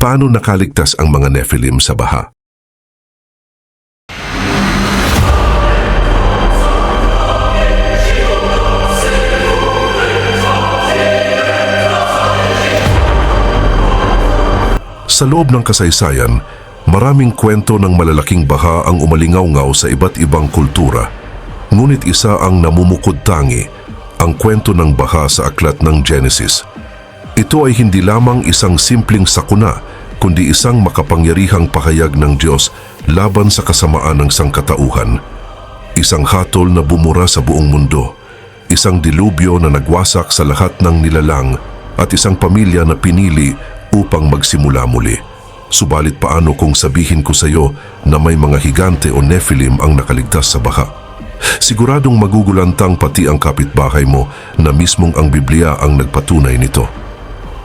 Paano nakaligtas ang mga Nephilim sa baha? Sa loob ng kasaysayan, maraming kwento ng malalaking baha ang umalingaw-ngaw sa iba't ibang kultura. Ngunit isa ang namumukod tangi, ang kwento ng baha sa aklat ng Genesis. Ito ay hindi lamang isang simpleng sakuna, kundi isang makapangyarihang pahayag ng Diyos laban sa kasamaan ng sangkatauhan. Isang hatol na bumura sa buong mundo, isang dilubyo na nagwasak sa lahat ng nilalang at isang pamilya na pinili upang magsimula muli. Subalit paano kung sabihin ko sa iyo na may mga higante o Nephilim ang nakaligtas sa baha? Siguradong magugulantang pati ang kapitbahay mo na mismong ang Biblia ang nagpatunay nito.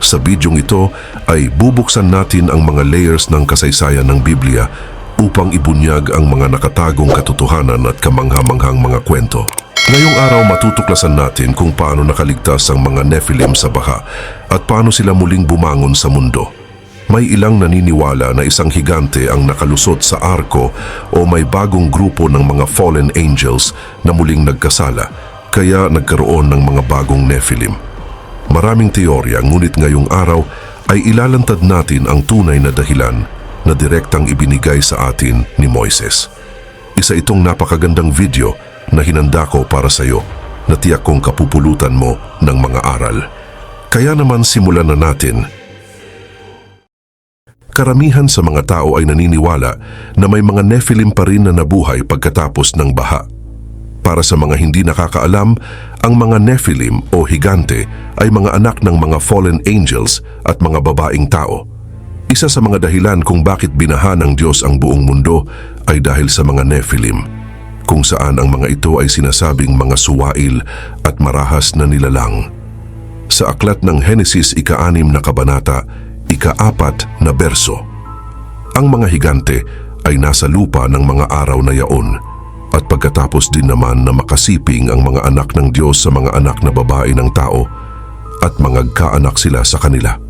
Sa bidyong ito ay bubuksan natin ang mga layers ng kasaysayan ng Biblia upang ibunyag ang mga nakatagong katotohanan at kamangha-manghang mga kwento. Ngayong araw matutuklasan natin kung paano nakaligtas ang mga Nephilim sa baha at paano sila muling bumangon sa mundo. May ilang naniniwala na isang higante ang nakalusot sa arko o may bagong grupo ng mga fallen angels na muling nagkasala kaya nagkaroon ng mga bagong Nephilim. Maraming teorya ngunit ngayong araw ay ilalantad natin ang tunay na dahilan na direktang ibinigay sa atin ni Moises. Isa itong napakagandang video na hinanda ko para sa iyo na tiyak kong kapupulutan mo ng mga aral. Kaya naman simulan na natin. Karamihan sa mga tao ay naniniwala na may mga Nephilim pa rin na nabuhay pagkatapos ng baha. Para sa mga hindi nakakaalam, ang mga Nephilim o higante ay mga anak ng mga fallen angels at mga babaeng tao. Isa sa mga dahilan kung bakit binaha ng Diyos ang buong mundo ay dahil sa mga Nephilim, kung saan ang mga ito ay sinasabing mga suwail at marahas na nilalang. Sa aklat ng Henesis ika-anim na kabanata, ika-apat na berso. Ang mga higante ay nasa lupa ng mga araw na yaon at pagkatapos din naman na makasiping ang mga anak ng Diyos sa mga anak na babae ng tao at mangagkaanak sila sa kanila.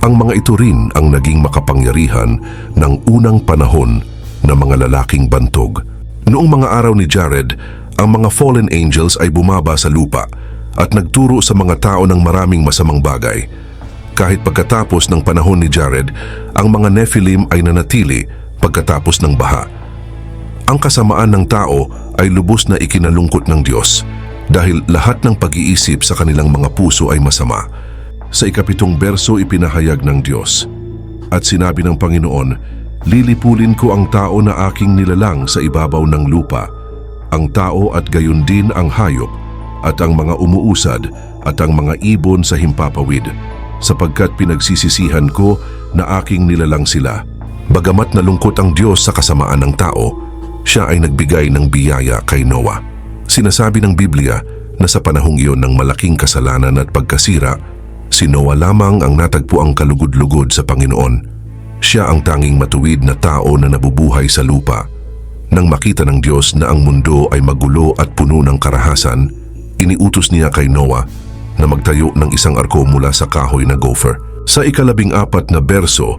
Ang mga ito rin ang naging makapangyarihan ng unang panahon ng mga lalaking bantog. Noong mga araw ni Jared, ang mga fallen angels ay bumaba sa lupa at nagturo sa mga tao ng maraming masamang bagay. Kahit pagkatapos ng panahon ni Jared, ang mga Nephilim ay nanatili pagkatapos ng baha. Ang kasamaan ng tao ay lubos na ikinalungkot ng Diyos dahil lahat ng pag-iisip sa kanilang mga puso ay masama. Sa ikapitong berso ipinahayag ng Diyos. At sinabi ng Panginoon, Lilipulin ko ang tao na aking nilalang sa ibabaw ng lupa, ang tao at gayon din ang hayop, at ang mga umuusad at ang mga ibon sa himpapawid, sapagkat pinagsisisihan ko na aking nilalang sila. Bagamat nalungkot ang Diyos sa kasamaan ng tao, siya ay nagbigay ng biyaya kay Noah. Sinasabi ng Biblia na sa panahong iyon ng malaking kasalanan at pagkasira, si Noah lamang ang natagpo ang kalugod-lugod sa Panginoon. Siya ang tanging matuwid na tao na nabubuhay sa lupa. Nang makita ng Diyos na ang mundo ay magulo at puno ng karahasan, iniutos niya kay Noah na magtayo ng isang arko mula sa kahoy na gopher. Sa ikalabing apat na berso,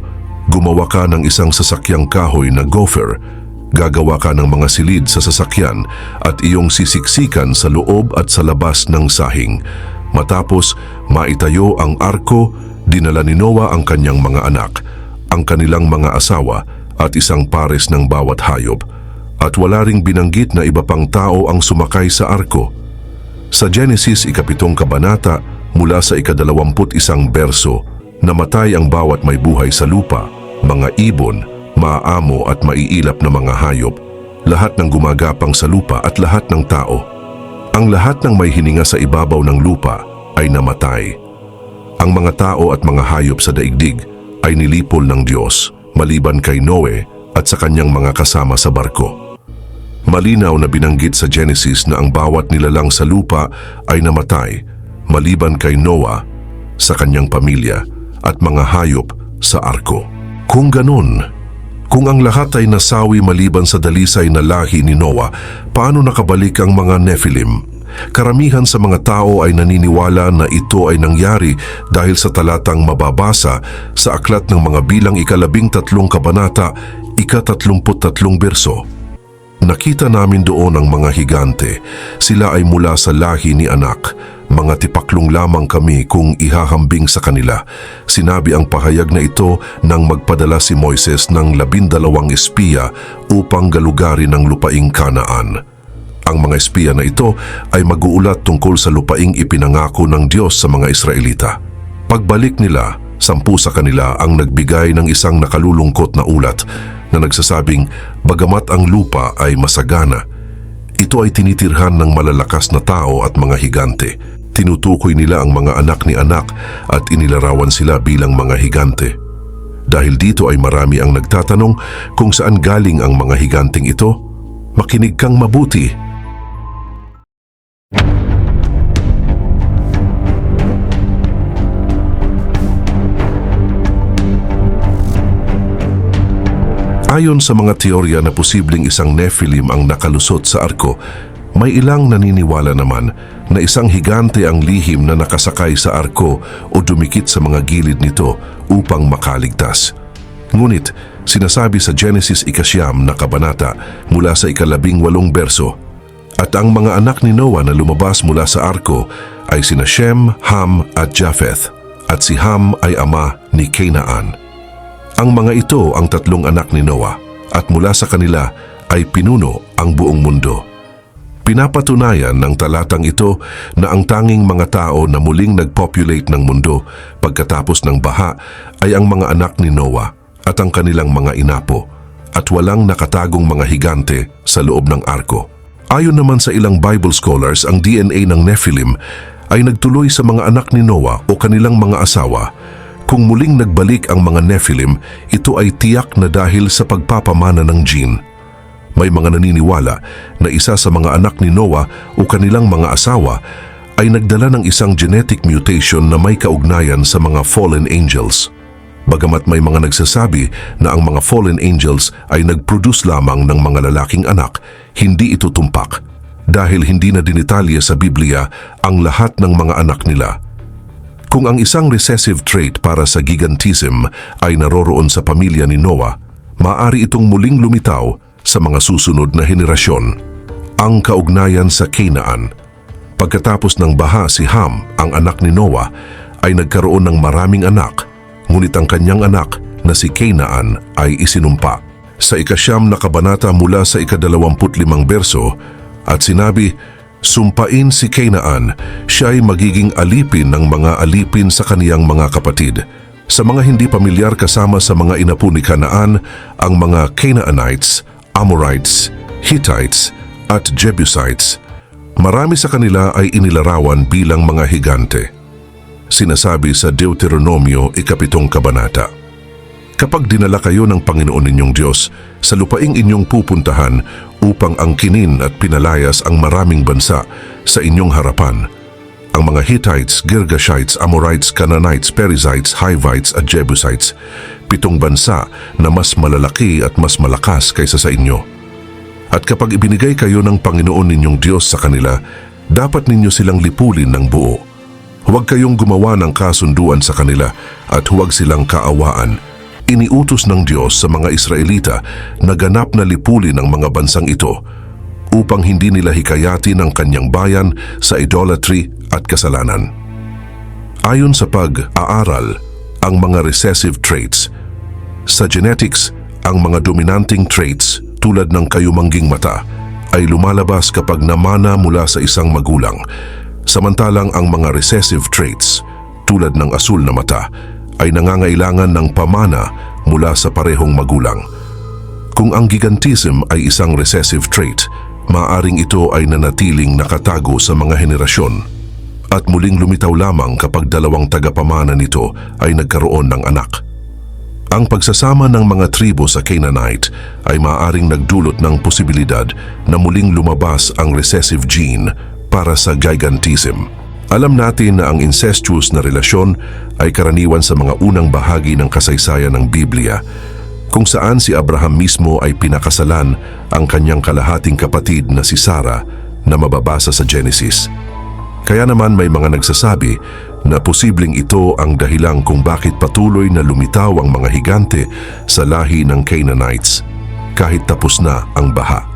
gumawa ka ng isang sasakyang kahoy na gopher Gagawa ka ng mga silid sa sasakyan at iyong sisiksikan sa loob at sa labas ng sahing. Matapos, maitayo ang arko, dinala ni Noah ang kanyang mga anak, ang kanilang mga asawa at isang pares ng bawat hayop. At wala ring binanggit na iba pang tao ang sumakay sa arko. Sa Genesis ikapitong kabanata mula sa ikadalawamput isang berso, namatay ang bawat may buhay sa lupa, mga ibon, maaamo at maiilap na mga hayop, lahat ng gumagapang sa lupa at lahat ng tao. Ang lahat ng may hininga sa ibabaw ng lupa ay namatay. Ang mga tao at mga hayop sa daigdig ay nilipol ng Diyos maliban kay Noe at sa kanyang mga kasama sa barko. Malinaw na binanggit sa Genesis na ang bawat nilalang sa lupa ay namatay maliban kay Noah sa kanyang pamilya at mga hayop sa arko. Kung ganon, kung ang lahat ay nasawi maliban sa dalisay na lahi ni Noah, paano nakabalik ang mga Nephilim? Karamihan sa mga tao ay naniniwala na ito ay nangyari dahil sa talatang mababasa sa aklat ng mga bilang ikalabing tatlong kabanata, ikatatlumput tatlong berso. Nakita namin doon ang mga higante. Sila ay mula sa lahi ni anak. Mga tipaklong lamang kami kung ihahambing sa kanila. Sinabi ang pahayag na ito nang magpadala si Moises ng labindalawang espiya upang galugarin ang lupaing kanaan. Ang mga espiya na ito ay mag-uulat tungkol sa lupaing ipinangako ng Diyos sa mga Israelita. Pagbalik nila, sampu sa kanila ang nagbigay ng isang nakalulungkot na ulat na nagsasabing bagamat ang lupa ay masagana, ito ay tinitirhan ng malalakas na tao at mga higante. Tinutukoy nila ang mga anak ni anak at inilarawan sila bilang mga higante. Dahil dito ay marami ang nagtatanong kung saan galing ang mga higanteng ito. Makinig kang mabuti. Ayon sa mga teorya na posibleng isang Nephilim ang nakalusot sa arko, may ilang naniniwala naman na isang higante ang lihim na nakasakay sa arko o dumikit sa mga gilid nito upang makaligtas. Ngunit, sinasabi sa Genesis ikasyam na kabanata mula sa ikalabing walong berso, at ang mga anak ni Noah na lumabas mula sa arko ay sina Shem, Ham at Japheth, at si Ham ay ama ni Canaan. Ang mga ito ang tatlong anak ni Noah at mula sa kanila ay pinuno ang buong mundo. Pinapatunayan ng talatang ito na ang tanging mga tao na muling nagpopulate ng mundo pagkatapos ng baha ay ang mga anak ni Noah at ang kanilang mga inapo at walang nakatagong mga higante sa loob ng arko. Ayon naman sa ilang Bible scholars, ang DNA ng Nephilim ay nagtuloy sa mga anak ni Noah o kanilang mga asawa kung muling nagbalik ang mga Nephilim, ito ay tiyak na dahil sa pagpapamana ng gene. May mga naniniwala na isa sa mga anak ni Noah o kanilang mga asawa ay nagdala ng isang genetic mutation na may kaugnayan sa mga fallen angels. Bagamat may mga nagsasabi na ang mga fallen angels ay nag-produce lamang ng mga lalaking anak, hindi ito tumpak dahil hindi na dinitalye sa Biblia ang lahat ng mga anak nila. Kung ang isang recessive trait para sa gigantism ay naroroon sa pamilya ni Noah, maaari itong muling lumitaw sa mga susunod na henerasyon. Ang kaugnayan sa Canaan. Pagkatapos ng baha si Ham, ang anak ni Noah, ay nagkaroon ng maraming anak, ngunit ang kanyang anak na si Canaan ay isinumpa. Sa ikasyam na kabanata mula sa ikadalawamput limang berso, at sinabi, Sumpain si Canaan, siya ay magiging alipin ng mga alipin sa kaniyang mga kapatid. Sa mga hindi pamilyar kasama sa mga inapo ni Canaan, ang mga Canaanites, Amorites, Hittites at Jebusites. Marami sa kanila ay inilarawan bilang mga higante. Sinasabi sa Deuteronomio ikapitong kabanata. Kapag dinala kayo ng Panginoon ninyong Diyos sa lupaing inyong pupuntahan upang angkinin at pinalayas ang maraming bansa sa inyong harapan. Ang mga Hittites, Girgashites, Amorites, Canaanites, Perizzites, Hivites at Jebusites, pitong bansa na mas malalaki at mas malakas kaysa sa inyo. At kapag ibinigay kayo ng Panginoon ninyong Diyos sa kanila, dapat ninyo silang lipulin ng buo. Huwag kayong gumawa ng kasunduan sa kanila at huwag silang kaawaan iniutos ng Diyos sa mga Israelita na ganap na lipulin ang mga bansang ito upang hindi nila hikayatin ang kanyang bayan sa idolatry at kasalanan. Ayon sa pag-aaral, ang mga recessive traits. Sa genetics, ang mga dominanting traits tulad ng kayumangging mata ay lumalabas kapag namana mula sa isang magulang, samantalang ang mga recessive traits tulad ng asul na mata ay nangangailangan ng pamana mula sa parehong magulang. Kung ang gigantism ay isang recessive trait, maaring ito ay nanatiling nakatago sa mga henerasyon at muling lumitaw lamang kapag dalawang tagapamana nito ay nagkaroon ng anak. Ang pagsasama ng mga tribo sa Canaanite ay maaaring nagdulot ng posibilidad na muling lumabas ang recessive gene para sa gigantism. Alam natin na ang incestuous na relasyon ay karaniwan sa mga unang bahagi ng kasaysayan ng Biblia, kung saan si Abraham mismo ay pinakasalan ang kanyang kalahating kapatid na si Sarah na mababasa sa Genesis. Kaya naman may mga nagsasabi na posibleng ito ang dahilan kung bakit patuloy na lumitaw ang mga higante sa lahi ng Canaanites kahit tapos na ang baha.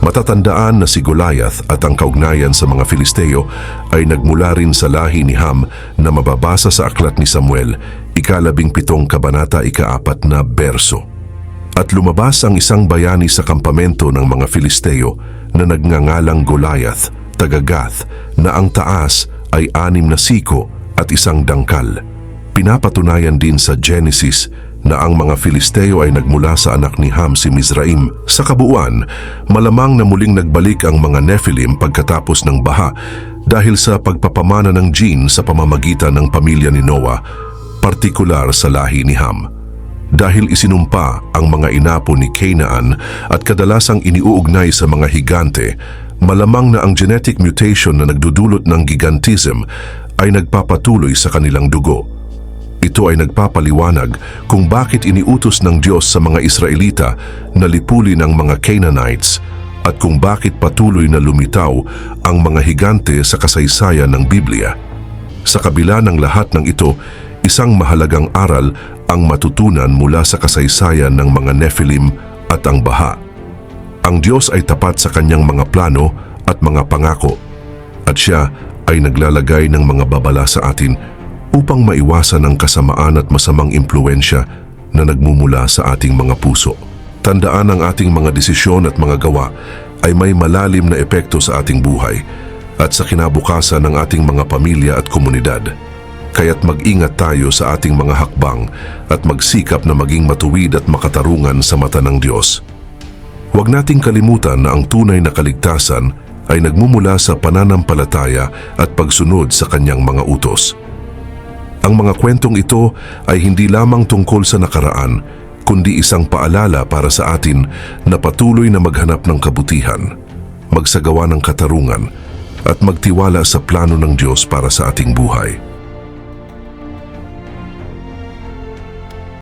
Matatandaan na si Goliath at ang kaugnayan sa mga Filisteo ay nagmula rin sa lahi ni Ham na mababasa sa aklat ni Samuel, ikalabing pitong kabanata ikaapat na berso. At lumabas ang isang bayani sa kampamento ng mga Filisteo na nagngangalang Goliath, taga Gath, na ang taas ay anim na siko at isang dangkal. Pinapatunayan din sa Genesis na ang mga Filisteo ay nagmula sa anak ni Ham si Mizraim. Sa kabuuan, malamang na muling nagbalik ang mga Nephilim pagkatapos ng baha dahil sa pagpapamana ng gene sa pamamagitan ng pamilya ni Noah, partikular sa lahi ni Ham. Dahil isinumpa ang mga inapo ni Canaan at kadalasang iniuugnay sa mga higante, malamang na ang genetic mutation na nagdudulot ng gigantism ay nagpapatuloy sa kanilang dugo. Ito ay nagpapaliwanag kung bakit iniutos ng Diyos sa mga Israelita na lipulin ang mga Canaanites at kung bakit patuloy na lumitaw ang mga higante sa kasaysayan ng Biblia. Sa kabila ng lahat ng ito, isang mahalagang aral ang matutunan mula sa kasaysayan ng mga Nephilim at ang baha. Ang Diyos ay tapat sa kanyang mga plano at mga pangako at siya ay naglalagay ng mga babala sa atin upang maiwasan ang kasamaan at masamang impluensya na nagmumula sa ating mga puso. Tandaan ang ating mga desisyon at mga gawa ay may malalim na epekto sa ating buhay at sa kinabukasan ng ating mga pamilya at komunidad. Kaya't mag-ingat tayo sa ating mga hakbang at magsikap na maging matuwid at makatarungan sa mata ng Diyos. Huwag nating kalimutan na ang tunay na kaligtasan ay nagmumula sa pananampalataya at pagsunod sa kanyang mga utos. Ang mga kwentong ito ay hindi lamang tungkol sa nakaraan, kundi isang paalala para sa atin na patuloy na maghanap ng kabutihan, magsagawa ng katarungan, at magtiwala sa plano ng Diyos para sa ating buhay.